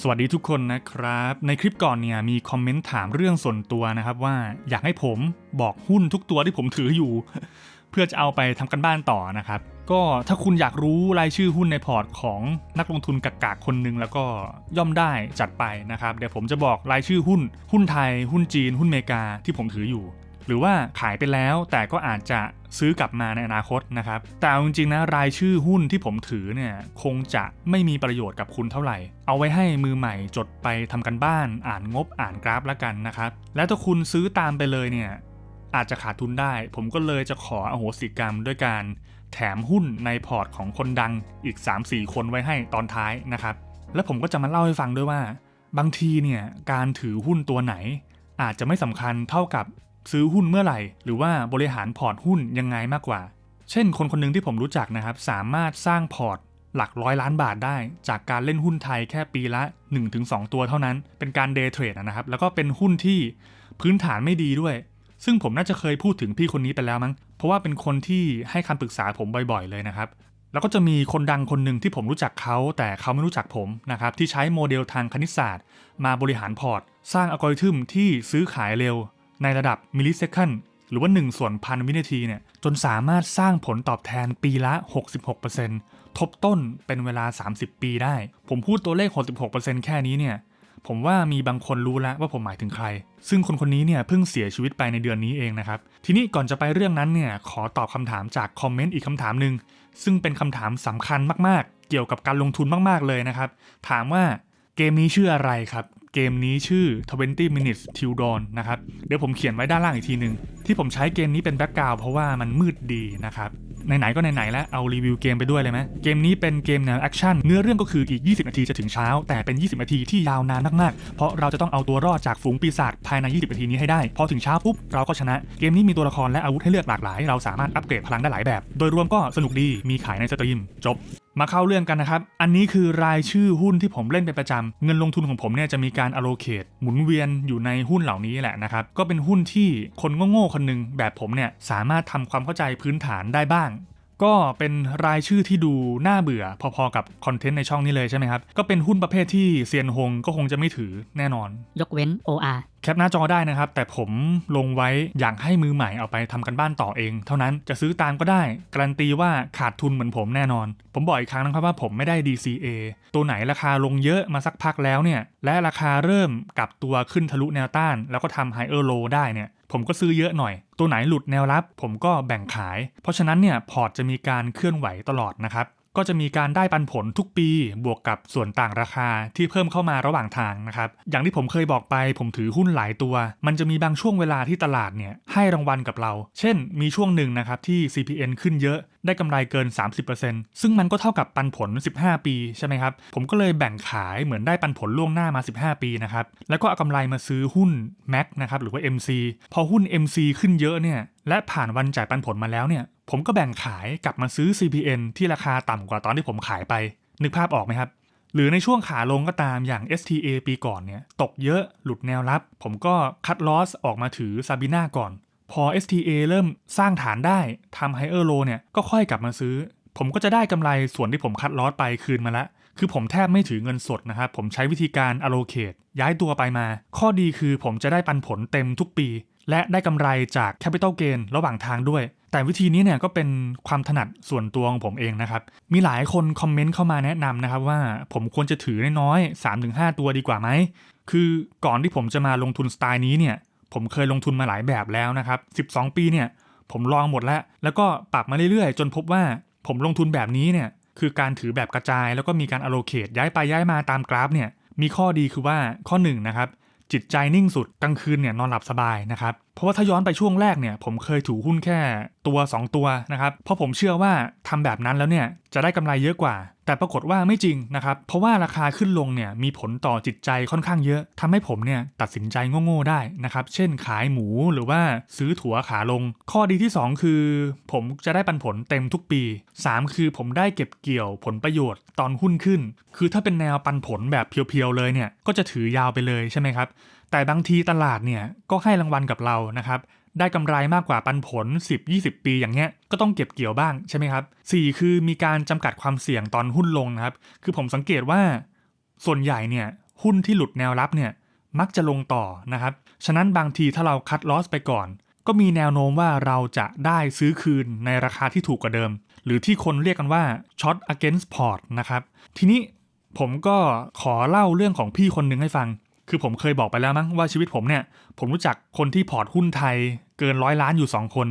สวัสดีทุกคนนะครับ ในคลิปก่อนเนี่ยมีคอมเมนต์ถามเรื่องส่วนตัวนะครับว่าอยากให้ผมบอกหุ้นทุกตัวที่ผมถืออยู่ เพื่อจะเอาไปทำกันบ้านต่อนะครับ ก็ถ้าคุณอยากรู้รายชื่อหุ้นในพอร์ตของนักลงทุนกากๆคนหนึ่งแล้วก็ย่อมได้จัดไปนะครับ เดี๋ยวผมจะบอกรายชื่อหุ้น หุ้นไทย หุ้นจีน หุ้นเมกาที่ผมถืออยู่ หรือว่าขายไปแล้วแต่ก็อาจจะซื้อกลับมาในอนาคตนะครับ แต่จริงๆนะรายชื่อหุ้นที่ผมถือเนี่ยคงจะไม่มีประโยชน์กับคุณเท่าไหร่ เอาไว้ให้มือใหม่จดไปทำกันบ้าน อ่านงบอ่านกราฟแล้วกันนะครับ แล้วถ้าคุณซื้อตามไปเลยเนี่ยอาจจะขาดทุนได้ ผมก็เลยจะขออโหสิกรรมด้วยการแถมหุ้นในพอร์ตของคนดังอีก 3-4 คนไว้ให้ตอนท้ายนะครับ แล้วผมก็จะมาเล่าให้ฟังด้วยว่า บางทีเนี่ยการถือหุ้นตัวไหนอาจจะไม่สำคัญเท่ากับ ซื้อหุ้นเมื่อไหร่ หรือว่าบริหารพอร์ตหุ้นยังไงมากกว่า เช่น คนคนหนึ่งที่ผมรู้จักนะครับ สามารถสร้างพอร์ตหลักร้อยล้านบาทได้ จากการเล่นหุ้นไทยแค่ปีละ 1-2 ตัวเท่านั้น เป็นการเดย์เทรดนะครับ แล้วก็เป็นหุ้นที่พื้นฐานไม่ดีด้วย ซึ่งผมน่าจะเคยพูดถึงพี่คนนี้ไปแล้วมั้ง เพราะว่าเป็นคนที่ให้คำปรึกษาผมบ่อยๆเลยนะครับแล้วก็จะมีคนดังคนหนึ่งที่ผมรู้จักเขา แต่เขาไม่รู้จักผมนะครับที่ใช้โมเดลทางคณิตศาสตร์ มาบริหารพอร์ต สร้างอัลกอริทึมที่ซื้อขายเร็ว ในระดับมิลลิเซคันหรือว่า 1 ส่วนพันวินาทีเนี่ยจนสามารถสร้างผลตอบแทนปีละ 66%ทบต้นเป็นเวลา 30 ปีได้ ผมพูดตัวเลข 66%แค่นี้เนี่ยผมว่ามีบางคนรู้แล้วว่าผมหมายถึงใคร ซึ่งคนคนนี้เนี่ยเพิ่งเสียชีวิตไปในเดือนนี้เองนะครับ ทีนี้ก่อนจะไปเรื่องนั้นเนี่ยขอตอบคำถามจากคอมเมนต์อีกคำถามหนึ่งซึ่งเป็นคำถามสำคัญมากๆ เกี่ยวกับการลงทุนมากๆเลยนะครับ ถามว่าเกมนี้ชื่ออะไรครับ เกมนี้ชื่อ 20 minutes till dawn นะครับ เดี๋ยวผมเขียนไว้ด้านล่างอีกทีหนึ่ง ที่ผมใช้เกมนี้เป็นแบ็กกราวเพราะว่ามันมืดดีนะครับไหนๆก็ไหนๆแล้วเอารีวิวเกมไปด้วยเลยไหมเกมนี้เป็นเกมแนวแอคชั่นเนื้อเรื่องก็คืออีก 20 นาทีจะถึงเช้า แต่เป็น 20 นาทีที่ยาวนานมากๆ เพราะเราจะต้องเอาตัวรอดจากฝูงปีศาจภายใน 20 นาทีนี้ให้ได้ พอถึงเช้าปุ๊บเราก็ชนะ เกมนี้มีตัวละครและอาวุธให้เลือกหลากหลาย เราสามารถอัปเกรดพลังได้หลายแบบ โดยรวมก็สนุกดีมีขายในสตรีม จบมาเข้าเรื่องกันนะครับ อันนี้คือรายชื่อหุ้นที่ผมเล่นเป็นประจำ เงินลงทุนของผมเนี่ยจะมีการ allocate หมุนเวียนอยู่ในหุ้นเหล่านี้แหละนะครับ ก็เป็นหุ้นที่คนโง่ๆคนหนึ่งแบบผมเนี่ยสามารถทำความเข้าใจพื้นฐานได้บ้าง ก็เป็นรายชื่อที่ดูน่าเบื่อพอๆกับคอนเทนต์ในช่องนี้เลยใช่ไหมครับ ก็เป็นหุ้นประเภทที่เซียนฮงก็คงจะไม่ถือแน่นอน ยกเว้น OR แคปหน้าจอได้นะครับ แต่ผมลงไว้อยากให้มือใหม่เอาไปทำกันบ้านต่อเอง เท่านั้นจะซื้อตามก็ได้ การันตีว่าขาดทุนเหมือนผมแน่นอน ผมบอกอีกครั้งนะครับว่าผมไม่ได้ DCA ตัวไหนราคาลงเยอะมาสักพักแล้วเนี่ย และราคาเริ่มกลับตัวขึ้นทะลุแนวต้าน แล้วก็ทำไฮเออร์โลได้เนี่ย ผมก็ซื้อเยอะหน่อย ตัวไหนหลุดแนวรับ ผมก็แบ่งขาย เพราะฉะนั้นเนี่ยพอร์ตจะมีการเคลื่อนไหวตลอดนะครับ ก็จะมีการได้ปันผลทุกปีบวกกับส่วนต่างราคาที่เพิ่มเข้ามาระหว่างทางนะครับ อย่างที่ผมเคยบอกไป ผมถือหุ้นหลายตัว มันจะมีบางช่วงเวลาที่ตลาดเนี่ยให้รางวัลกับเรา เช่น มีช่วงหนึ่งนะครับที่ CPN ขึ้นเยอะได้กำไรเกิน 30%ซึ่งมันก็เท่ากับปันผล 15 ปีใช่ไหมครับ ผมก็เลยแบ่งขายเหมือนได้ปันผลล่วงหน้ามา 15 ปีนะครับ แล้วก็เอากำไรมาซื้อหุ้น MAC นะครับหรือว่า MC พอหุ้น MC ขึ้นเยอะเนี่ยและผ่านวันจ่ายปันผลมาแล้วเนี่ย ผมก็แบ่งขายกลับมาซื้อ CPN ที่ราคาต่ำกว่าตอนที่ผมขายไป นึกภาพออกไหมครับ หรือในช่วงขาลงก็ตามอย่าง STA ปีก่อนเนี่ย ตกเยอะหลุดแนวรับ ผมก็คัดลอสออกมาถือซาบิน่าก่อน พอ STA เริ่มสร้างฐานได้ทำไฮเออร์โลเนี่ยก็ค่อยกลับมาซื้อ ผมก็จะได้กำไรส่วนที่ผมคัดลอสไปคืนมาละคือผมแทบไม่ถือเงินสดนะครับ ผมใช้วิธีการ allocate ย้ายตัวไปมา ข้อดีคือผมจะได้ปันผลเต็มทุกปี และได้กำไรจาก capital gain ระหว่างทางด้วย แต่วิธีนี้เนี่ยก็เป็นความถนัดส่วนตัวของผมเองนะครับ มีหลายคนคอมเมนต์เข้ามาแนะนำนะครับว่าผมควรจะถือน้อยๆ3-5 ตัวดีกว่าไหม คือก่อนที่ผมจะมาลงทุนสไตล์นี้เนี่ยผมเคยลงทุนมาหลายแบบแล้วนะครับ 12 ปีเนี่ยผมลองหมดแล้ว แล้วก็ปรับมาเรื่อยๆ จนพบว่าผมลงทุนแบบนี้เนี่ยคือการถือแบบกระจายแล้วก็มีการ allocate ย้ายไปย้ายมาตามกราฟเนี่ยมีข้อดีคือว่าข้อ1นนะครับ จิตใจนิ่งสุดกลางคืนเนี่ยนอนหลับสบายนะครับ เพราะว่าถ้าย้อนไปช่วงแรกเนี่ยผมเคยถือหุ้นแค่ ตัว 2 ตัวนะครับ เพราะผมเชื่อว่าทำแบบนั้นแล้วเนี่ยจะได้กำไรเยอะกว่า แต่ปรากฏว่าไม่จริงนะครับ เพราะว่าราคาขึ้นลงเนี่ยมีผลต่อจิตใจค่อนข้างเยอะทำให้ผมเนี่ยตัดสินใจโง่ๆได้นะครับ เช่นขายหมูหรือว่าซื้อถั่วขาลง ข้อดีที่ 2 คือ ผมจะได้ปันผลเต็มทุกปี 3 คือผมได้เก็บเกี่ยวผลประโยชน์ตอนหุ้นขึ้น คือถ้าเป็นแนวปันผลแบบเพียวๆเลยเนี่ยก็จะถือยาวไปเลยใช่ไหมครับแต่บางทีตลาดเนี่ยก็ให้รางวัลกับเรานะครับ ได้กำไรมากกว่าปันผล 10-20 ปีอย่างเงี้ยก็ต้องเก็บเกี่ยวบ้างใช่ไหมครับ 4 คือมีการจำกัดความเสี่ยงตอนหุ้นลงนะครับ คือผมสังเกตว่า ส่วนใหญ่เนี่ยหุ้นที่หลุดแนวรับเนี่ยมักจะลงต่อนะครับ ฉะนั้นบางทีถ้าเราคัดลอสไปก่อน ก็มีแนวโน้มว่าเราจะได้ซื้อคืนในราคาที่ถูกกว่าเดิม หรือที่คนเรียกกันว่า short against port นะครับ ทีนี้ผมก็ขอเล่าเรื่องของพี่คนหนึ่งให้ฟัง คือผมเคยบอกไปแล้วมั้งว่าชีวิตผมเนี่ย ผมรู้จักคนที่พอร์ตหุ้นไทยเกินร้อยล้านอยู่ 2 คน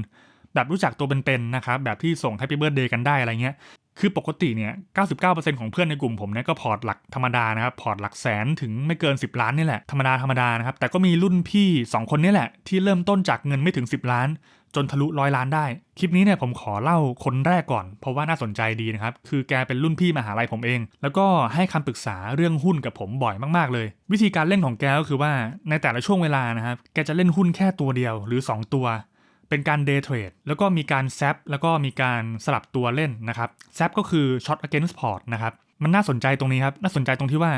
แบบรู้จักตัวเป็นๆนะครับ แบบที่ส่งแฮปปี้เบิร์ดเดย์กันได้อะไรเงี้ย คือปกติเนี่ย 99%ของเพื่อนในกลุ่มผมเนี่ยก็พอร์ตหลักธรรมดานะครับ พอร์ตหลักแสนถึงไม่เกิน 10 ล้านนี่แหละ ธรรมดาธรรมดานะครับ แต่ก็มีรุ่นพี่ 2 คนนี่แหละ ที่เริ่มต้นจากเงินไม่ถึง 10 ล้าน จนทะลุร้อยล้านได้ คลิปนี้เนี่ยผมขอเล่าคนแรกก่อน เพราะว่าน่าสนใจดีนะครับ คือแกเป็นรุ่นพี่มหาลัยผมเอง แล้วก็ให้คำปรึกษาเรื่องหุ้นกับผมบ่อยมากๆเลย วิธีการเล่นของแกก็คือว่าในแต่ละช่วงเวลานะครับ แกจะเล่นหุ้นแค่ตัวเดียวหรือ 2 ตัว เป็นการ day trade แล้วก็มีการแซปแล้วก็มีการสลับตัวเล่นนะครับแซปก็คือ short against port นะครับมันน่าสนใจตรงนี้ครับน่าสนใจตรงที่ว่า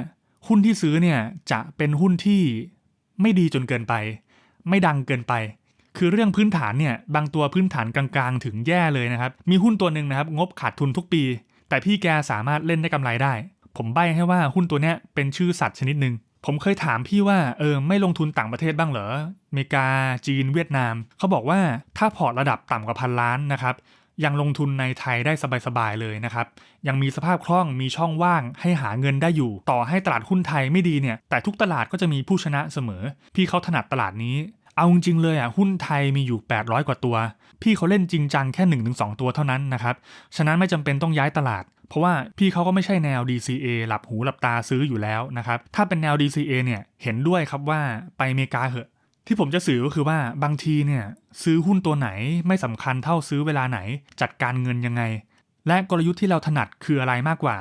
หุ้นที่ซื้อเนี่ยจะเป็นหุ้นที่ไม่ดีจนเกินไป ไม่ดังเกินไป คือเรื่องพื้นฐานเนี่ยบางตัวพื้นฐานกลางๆ ถึงแย่เลยนะครับ มีหุ้นตัวหนึ่งนะครับ งบขาดทุนทุกปี แต่พี่แกสามารถเล่นได้กำไรได้ ผมใบ้ให้ว่าหุ้นตัวเนี้ยเป็นชื่อสัตว์ชนิดหนึ่ง ผมเคยถามพี่ว่าเออไม่ลงทุนต่างประเทศบ้างเหรออเมริกาจีนเวียดนาม เขาบอกว่าถ้าพอร์ตระดับต่ำกว่าพันล้านนะครับยังลงทุนในไทยได้สบายๆเลยนะครับ ยังมีสภาพคล่องมีช่องว่างให้หาเงินได้อยู่ ต่อให้ตลาดหุ้นไทยไม่ดีเนี่ย แต่ทุกตลาดก็จะมีผู้ชนะเสมอ พี่เขาถนัดตลาดนี้ เอาจริงๆเลยอะหุ้นไทยมีอยู่ 800 กว่าตัว พี่เขาเล่นจริงจังแค่ 1-2 ตัวเท่านั้นนะครับ ฉะนั้นไม่จำเป็นต้องย้ายตลาด เพราะว่าพี่เขาก็ไม่ใช่แนว DCA หลับหูหลับตาซื้ออยู่แล้วนะครับถ้าเป็นแนว DCA เนี่ยเห็นด้วยครับว่าไปอเมริกาเหอะที่ผมจะสื่อก็คือว่าบางทีเนี่ยซื้อหุ้นตัวไหนไม่สำคัญเท่าซื้อเวลาไหน จัดการเงินยังไง และกลยุทธ์ที่เราถนัดคืออะไรมากกว่า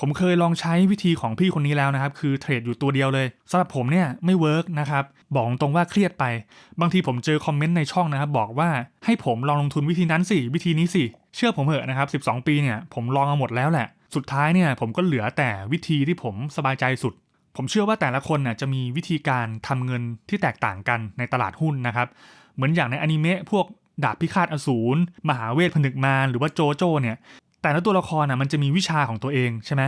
ผมเคยลองใช้วิธีของพี่คนนี้แล้วนะครับ คือเทรดอยู่ตัวเดียวเลยสำหรับผมเนี่ยไม่เวิร์กนะครับ บอกตรงว่าเครียดไป บางทีผมเจอคอมเมนต์ในช่องนะครับ บอกว่าให้ผมลองลงทุนวิธีนั้นสิวิธีนี้สิเชื่อผมเหอะนะครับ 12 ปีเนี่ยผมลองมาหมดแล้วแหละ สุดท้ายเนี่ยผมก็เหลือแต่วิธีที่ผมสบายใจสุด ผมเชื่อว่าแต่ละคนน่ะจะมีวิธีการทำเงินที่แตกต่างกันในตลาดหุ้นนะครับเหมือนอย่างในอนิเมะพวกดาบพิฆาตอสูรมหาเวทผนึกมารหรือว่าโจโจ้เนี่ย แต่ละตัวละครน่ะมันจะมีวิชาของตัวเองใช่ไหม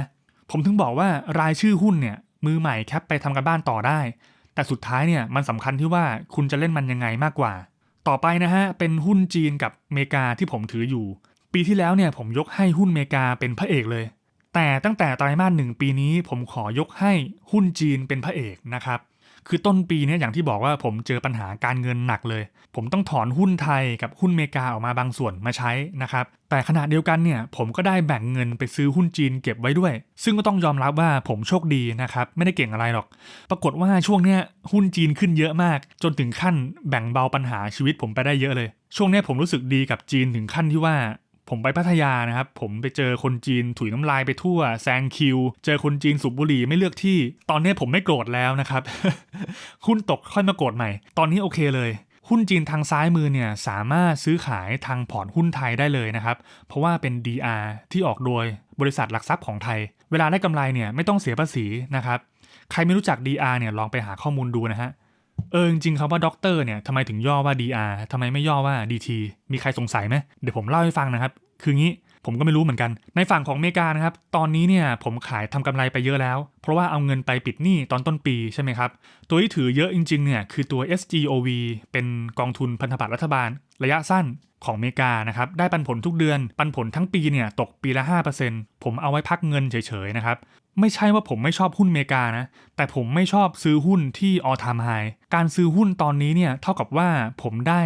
ผมถึงบอกว่ารายชื่อหุ้นเนี่ยมือใหม่แคปไปทำกันบ้านต่อได้ แต่สุดท้ายเนี่ยมันสำคัญที่ว่าคุณจะเล่นมันยังไงมากกว่า ต่อไปนะฮะเป็นหุ้นจีนกับอเมริกาที่ผมถืออยู่ ปีที่แล้วเนี่ยผมยกให้หุ้นอเมริกาเป็นพระเอกเลย แต่ตั้งแต่ไตรมาสหนึ่งปีนี้ผมขอยกให้หุ้นจีนเป็นพระเอกนะครับ คือต้นปีเนี้อย่างที่บอกว่าผมเจอปัญหาการเงินหนักเลย ผมต้องถอนหุ้นไทยกับหุ้นเมกาออกมาบางส่วนมาใช้นะครับ แต่ขณะเดียวกันเนี่ยผมก็ได้แบ่งเงินไปซื้อหุ้นจีนเก็บไว้ด้วย ซึ่งก็ต้องยอมรับว่าผมโชคดีนะครับ ไม่ได้เก่งอะไรหรอก ปรากฏว่าช่วงเนี้ยหุ้นจีนขึ้นเยอะมาก จนถึงขั้นแบ่งเบาปัญหาชีวิตผมไปได้เยอะเลย ช่วงเนี้ยผมรู้สึกดีกับจีนถึงขั้นที่ว่า ผมไปพัทยานะครับ ผมไปเจอคนจีนถุยน้ำลายไปทั่วแซงคิว เจอคนจีนสูบบุหรี่ไม่เลือกที่ ตอนนี้ผมไม่โกรธแล้วนะครับหุ้นตกค่อยมาโกรธใหม่ ตอนนี้โอเคเลยหุ้นจีนทางซ้ายมือเนี่ยสามารถซื้อขายทางพอร์ตหุ้นไทยได้เลยนะครับ เพราะว่าเป็น DR ที่ออกโดยบริษัทหลักทรัพย์ของไทย เวลาได้กำไรเนี่ยไม่ต้องเสียภาษีนะครับ ใครไม่รู้จัก DR เนี่ยลองไปหาข้อมูลดูนะฮะ เออจริงครับว่าด็อกเตอร์เนี่ยทำไมถึงย่อว่า DR ทำไมไม่ย่อว่า DT มีใครสงสัยไหมเดี๋ยวผมเล่าให้ฟังนะครับ คืองี้ผมก็ไม่รู้เหมือนกัน ในฝั่งของอเมริกานะครับ ตอนนี้เนี่ยผมขายทำกำไรไปเยอะแล้ว เพราะว่าเอาเงินไปปิดหนี้ตอนต้นปีใช่ไหมครับ ตัวที่ถือเยอะจริงๆเนี่ยคือตัว SGOV เป็นกองทุนพันธบัตรรัฐบาล ระยะสั้นของอเมริกานะครับ ได้ปันผลทุกเดือน ปันผลทั้งปีเนี่ยตกปีละ 5%ผมเอาไว้พักเงินเฉยๆนะครับ ไม่ใช่ว่าผมไม่ชอบหุ้นเมกานะ แต่ผมไม่ชอบซื้อหุ้นที่ all time high การซื้อหุ้นตอนนี้เนี่ยเท่ากับว่าผมได้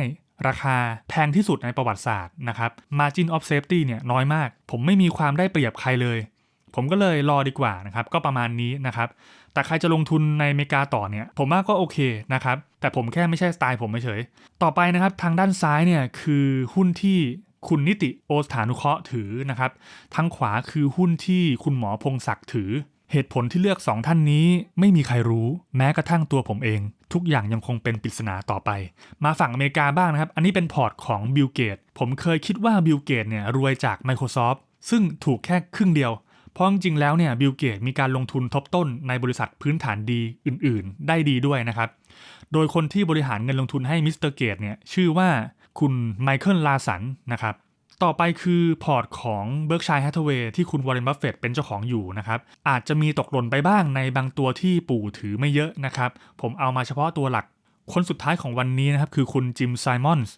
ราคาแพงที่สุดในประวัติศาสตร์นะครับ margin of safety เนี่ยน้อยมาก ผมไม่มีความได้เปรียบใครเลย ผมก็เลยรอดีกว่านะครับ ก็ประมาณนี้นะครับ แต่ใครจะลงทุนในเมกาต่อเนี่ย ผมว่าก็โอเคนะครับ แต่ผมแค่ไม่ใช่สไตล์ผมเฉยๆต่อไปนะครับทางด้านซ้ายเนี่ยคือหุ้นที่ คุณนิติโอสถานุเคราะห์ถือนะครับ ทางขวาคือหุ้นที่คุณหมอพงศักดิ์ถือ เหตุผลที่เลือก 2 ท่านนี้ไม่มีใครรู้แม้กระทั่งตัวผมเอง ทุกอย่างยังคงเป็นปริศนาต่อไป มาฝั่งอเมริกาบ้างนะครับ อันนี้เป็นพอร์ตของบิลเกตผมเคยคิดว่าบิลเกตเนี่ยรวยจาก Microsoft ซึ่งถูกแค่ครึ่งเดียวเพราะจริงๆ แล้วเนี่ยบิลเกตมีการลงทุนทบต้นในบริษัทพื้นฐานดีอื่นๆ ได้ดีด้วยนะครับ โดยคนที่บริหารเงินลงทุนให้มิสเตอร์เกตเนี่ยชื่อว่า คุณไมเคิลลาสันนะครับ ต่อไปคือพอร์ตของเบิร์กชัยฮัทเวย์ที่คุณวอร์เรนบัฟเฟตเป็นเจ้าของอยู่นะครับ อาจจะมีตกหล่นไปบ้างในบางตัวที่ปู่ถือไม่เยอะนะครับ ผมเอามาเฉพาะตัวหลัก คนสุดท้ายของวันนี้นะครับคือคุณจิมไซมอนส์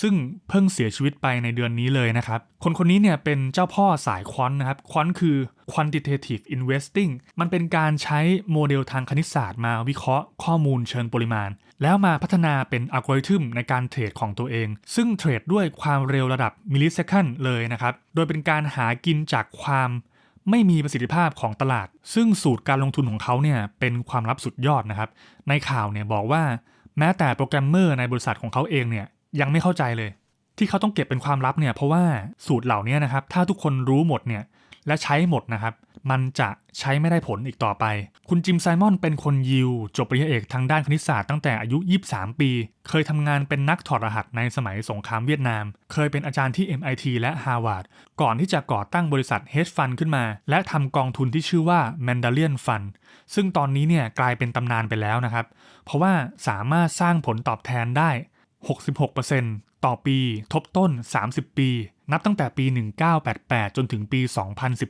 ซึ่งเพิ่งเสียชีวิตไปในเดือนนี้เลยนะครับ คนคนนี้เนี่ยเป็นเจ้าพ่อสายควอนนะครับ ควอนคือ quantitative investing มันเป็นการใช้โมเดลทางคณิตศาสตร์มาวิเคราะห์ข้อมูลเชิงปริมาณ แล้วมาพัฒนาเป็นอัลกอริทึมในการเทรดของตัวเอง ซึ่งเทรดด้วยความเร็วระดับมิลลิเซคันเลยนะครับ โดยเป็นการหากินจากความไม่มีประสิทธิภาพของตลาด ซึ่งสูตรการลงทุนของเขาเนี่ยเป็นความลับสุดยอดนะครับ ในข่าวเนี่ยบอกว่าแม้แต่โปรแกรมเมอร์ในบริษัทของเขาเองเนี่ย ยังไม่เข้าใจเลย ที่เขาต้องเก็บเป็นความลับเนี่ยเพราะว่าสูตรเหล่านี้นะครับ ถ้าทุกคนรู้หมดเนี่ยและใช้หมดนะครับ มันจะใช้ไม่ได้ผลอีกต่อไป คุณจิมไซมอนเป็นคนยิว จบปริญญาเอกทางด้านคณิตศาสตร์ตั้งแต่อายุ 23 ปี เคยทำงานเป็นนักถอดรหัสในสมัยสงครามเวียดนาม เคยเป็นอาจารย์ที่ MIT และ Harvard ก่อนที่จะก่อตั้งบริษัท Hedge Fund ขึ้นมา และทำกองทุนที่ชื่อว่า Mandalorian Fund ซึ่งตอนนี้เนี่ยกลายเป็นตำนานไปแล้วนะครับ เพราะว่าสามารถสร้างผลตอบแทนได้ 66%ต่อปี ทบต้น 30 ปี นับตั้งแต่ปี 1988 จนถึงปี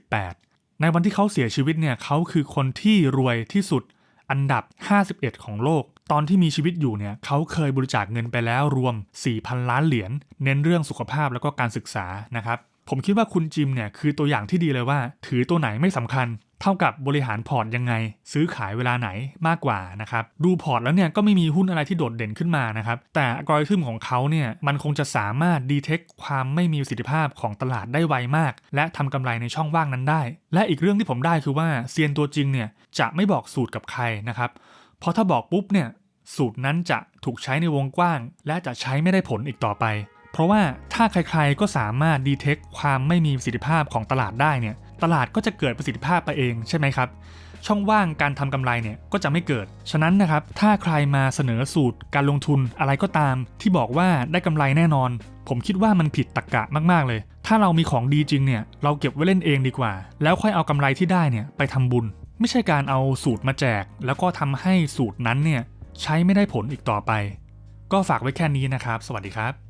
2018 ในวันที่เขาเสียชีวิตเนี่ยเขาคือคนที่รวยที่สุดอันดับ 51 ของโลก ตอนที่มีชีวิตอยู่เนี่ยเขาเคยบริจาคเงินไปแล้วรวม 4,000 ล้านเหรียญ เน้นเรื่องสุขภาพแล้วก็การศึกษานะครับ ผมคิดว่าคุณจิมเนี่ยคือตัวอย่างที่ดีเลยว่า ถือตัวไหนไม่สำคัญ เท่ากับบริหารพอร์ตยังไง ซื้อขายเวลาไหนมากกว่านะครับดูพอร์ตแล้วเนี่ยก็ไม่มีหุ้นอะไรที่โดดเด่นขึ้นมานะครับแต่อัลกอริทึมของเขาเนี่ยมันคงจะสามารถดีเทคความไม่มีประสิทธิภาพของตลาดได้ไวมาก และทำกำไรในช่องว่างนั้นได้ และอีกเรื่องที่ผมได้คือว่าเซียนตัวจริงเนี่ยจะไม่บอกสูตรกับใครนะครับเพราะถ้าบอกปุ๊บเนี่ยสูตรนั้นจะถูกใช้ในวงกว้าง และจะใช้ไม่ได้ผลอีกต่อไป เพราะว่าถ้าใครๆก็สามารถดีเทคความไม่มีประสิทธิภาพของตลาดได้เนี่ยตลาดก็จะเกิดประสิทธิภาพไปเองใช่ไหมครับ ช่องว่างการทำกำไรเนี่ยก็จะไม่เกิด ฉะนั้นนะครับถ้าใครมาเสนอสูตรการลงทุนอะไรก็ตาม ที่บอกว่าได้กำไรแน่นอน ผมคิดว่ามันผิดตรกกะมากๆเลย ถ้าเรามีของดีจริงเนี่ยเราเก็บไว้เล่นเองดีกว่า แล้วค่อยเอากำไรที่ได้เนี่ยไปทำบุญ ไม่ใช่การเอาสูตรมาแจก แล้วก็ทำให้สูตรนั้นเนี่ยใช้ไม่ได้ผลอีกต่อไป ก็ฝากไว้แค่นี้นะครับ สวัสดีครับ